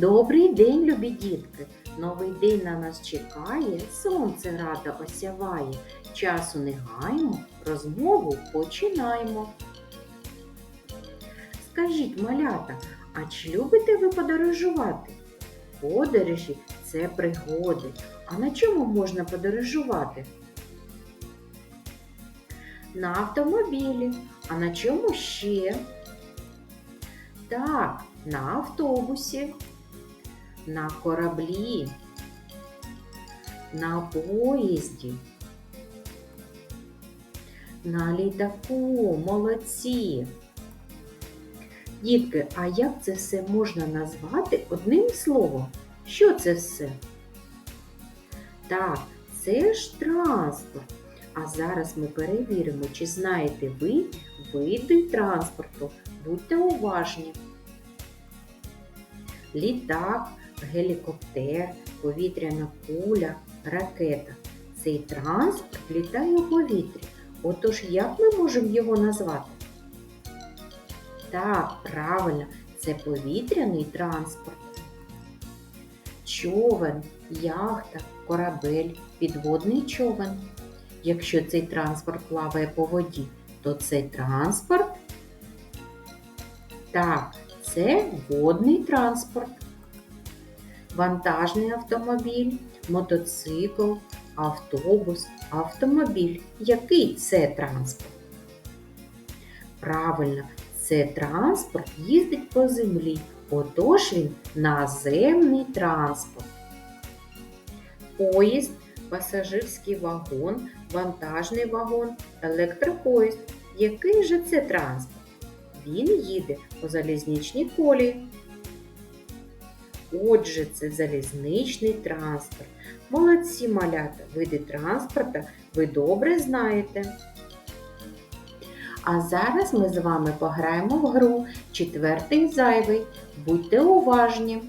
Добрий день, любі дітки! Новий день на нас чекає, сонце радо осяває. Часу не гаймо, розмову починаємо. Скажіть, малята, а чи любите ви подорожувати? Подорожі це пригоди. А на чому можна подорожувати? На автомобілі. А на чому ще? Так, на автобусі, на кораблі, на поїзді, на літаку, молодці. Дітки, а як це все можна назвати одним словом? Що це все? Так, це ж транспорт. А зараз ми перевіримо, чи знаєте ви види транспорту. Будьте уважні. Літак, гелікоптер, повітряна куля, ракета. Цей транспорт літає у повітрі. Отож, як ми можемо його назвати? Так, правильно, це повітряний транспорт. Човен, яхта, корабель, підводний човен. Якщо цей транспорт плаває по воді, то цей транспорт так, це водний транспорт, вантажний автомобіль, мотоцикл, автобус, автомобіль. Який це транспорт? Правильно, це транспорт їздить по землі, отож він наземний транспорт. Поїзд, пасажирський вагон, вантажний вагон, електропоїзд. Який же це транспорт? Він їде по залізничній колії. Отже, це залізничний транспорт. Молодці малята, види транспорта ви добре знаєте. А зараз ми з вами пограємо в гру четвертий зайвий. Будьте уважні!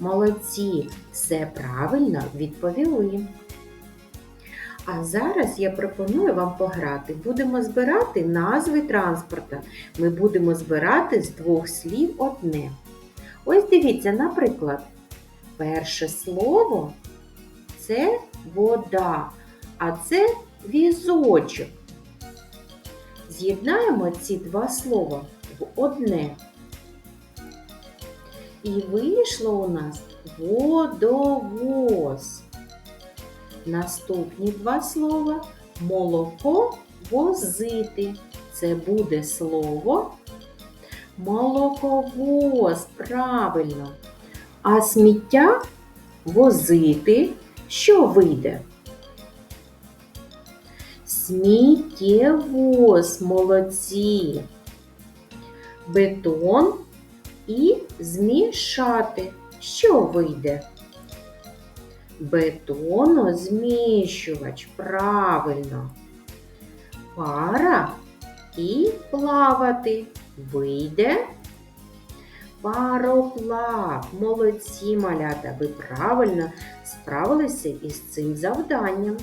Молодці, все правильно відповіли. А зараз я пропоную вам пограти. Будемо збирати назви транспорта. Ми будемо збирати з двох слів одне. Ось дивіться, наприклад, перше слово це вода, а це візочок. З'єднаємо ці два слова в одне. І вийшло у нас водовоз. Наступні два слова молоко возити. Це буде слово молоковоз. Правильно. А сміття возити. Що вийде? Сміттєвоз, молодці. Бетон і змішати. Що вийде? Бетонозміщувач. Правильно. Пара і плавати. Вийде. Пароплав. Молодці малята. Ви правильно справилися із цим завданням.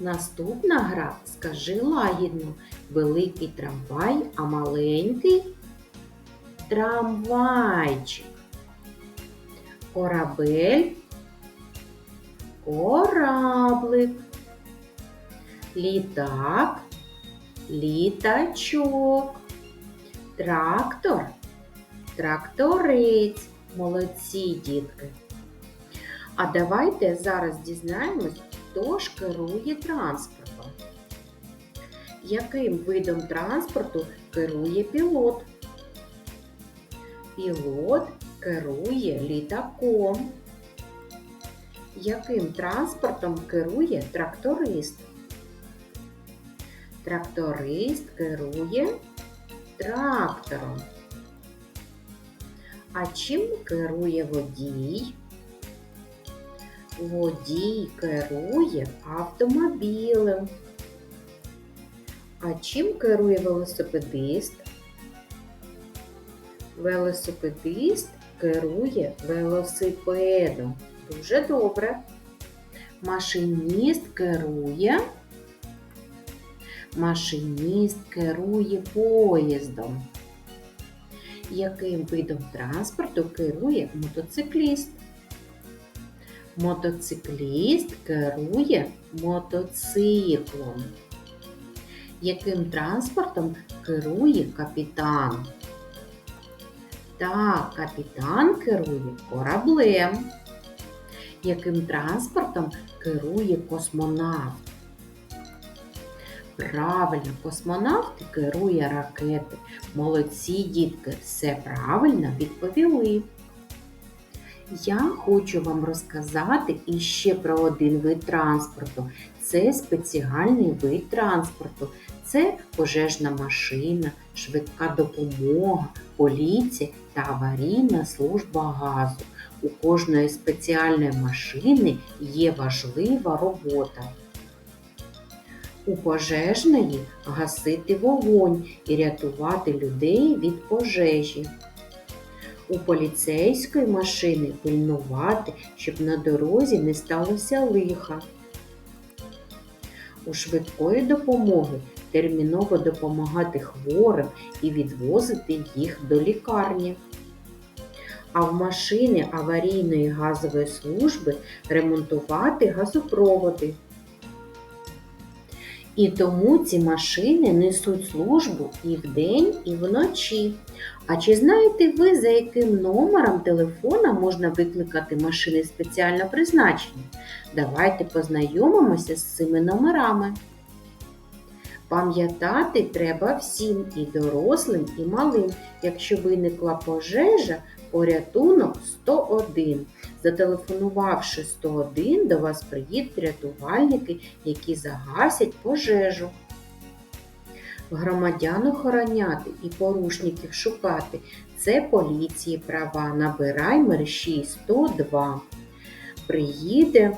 Наступна гра скажи лагідно. Великий трамвай, а маленький трамвайчик. Корабель, кораблик, літак, літачок, трактор, тракторець. Молодці дітки. А давайте зараз дізнаємось, хто ж керує транспортом. Яким видом транспорту керує пілот? Пілот керує літаком. Яким транспортом керує тракторист? Тракторист керує трактором. А чим керує водій? Водій керує автомобілем. А чим керує велосипедист? Велосипедист керує велосипедом. Дуже добре. Машиніст керує. Машиніст керує поїздом. Яким видом транспорту керує мотоцикліст? Мотоцикліст керує мотоциклом. Яким транспортом керує капітан? Так, капітан керує кораблем. Яким транспортом керує космонавт? Правильно, космонавт керує ракети. Молодці дітки, все правильно відповіли. Я хочу вам розказати іще про один вид транспорту. Це спеціальний вид транспорту. Це пожежна машина, швидка допомога, поліція та аварійна служба газу. У кожної спеціальної машини є важлива робота. У пожежної гасити вогонь і рятувати людей від пожежі. У поліцейської машини пильнувати, щоб на дорозі не сталося лиха. У швидкої допомоги терміново допомагати хворим і відвозити їх до лікарні. А в машини аварійної газової служби ремонтувати газопроводи. І тому ці машини несуть службу і вдень, і вночі. А чи знаєте ви, за яким номером телефона можна викликати машини спеціального призначення? Давайте познайомимося з цими номерами. Пам'ятати треба всім і дорослим, і малим. Якщо виникла пожежа, порятунок 101. Зателефонувавши 101, до вас приїдуть рятувальники, які загасять пожежу. Громадян охороняти і порушників шукати це поліції права. Набирай мерщій 102. Приїде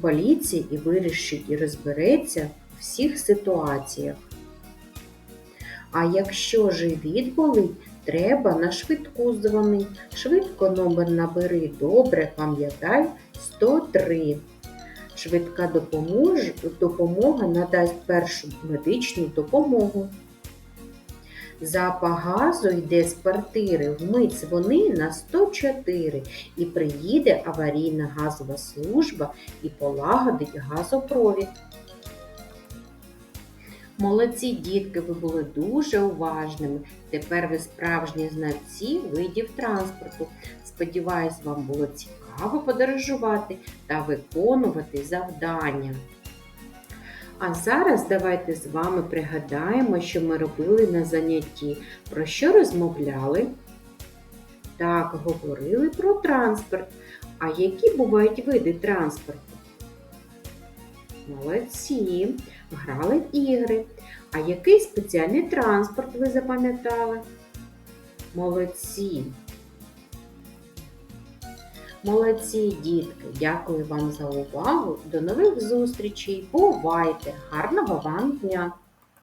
поліція і вирішить і розбереться в всіх ситуаціях. А якщо живіт болить, треба на швидку дзвони. Швидко номер набери, добре, пам'ятай 103. Швидка допомога, допомога надасть першу медичну допомогу. Запах газу йде з квартири, вмить дзвони на 104 і приїде аварійна газова служба і полагодить газопровід. Молодці дітки, ви були дуже уважними. Тепер ви справжні знавці видів транспорту. Сподіваюсь, вам було цікаво подорожувати та виконувати завдання. А зараз давайте з вами пригадаємо, що ми робили на занятті, про що розмовляли. Так, говорили про транспорт. А які бувають види транспорту? Молодці, грали в ігри. А який спеціальний транспорт ви запам'ятали? Молодці. Молодці, дітки! Дякую вам за увагу. До нових зустрічей. Бувайте! Гарного вам дня!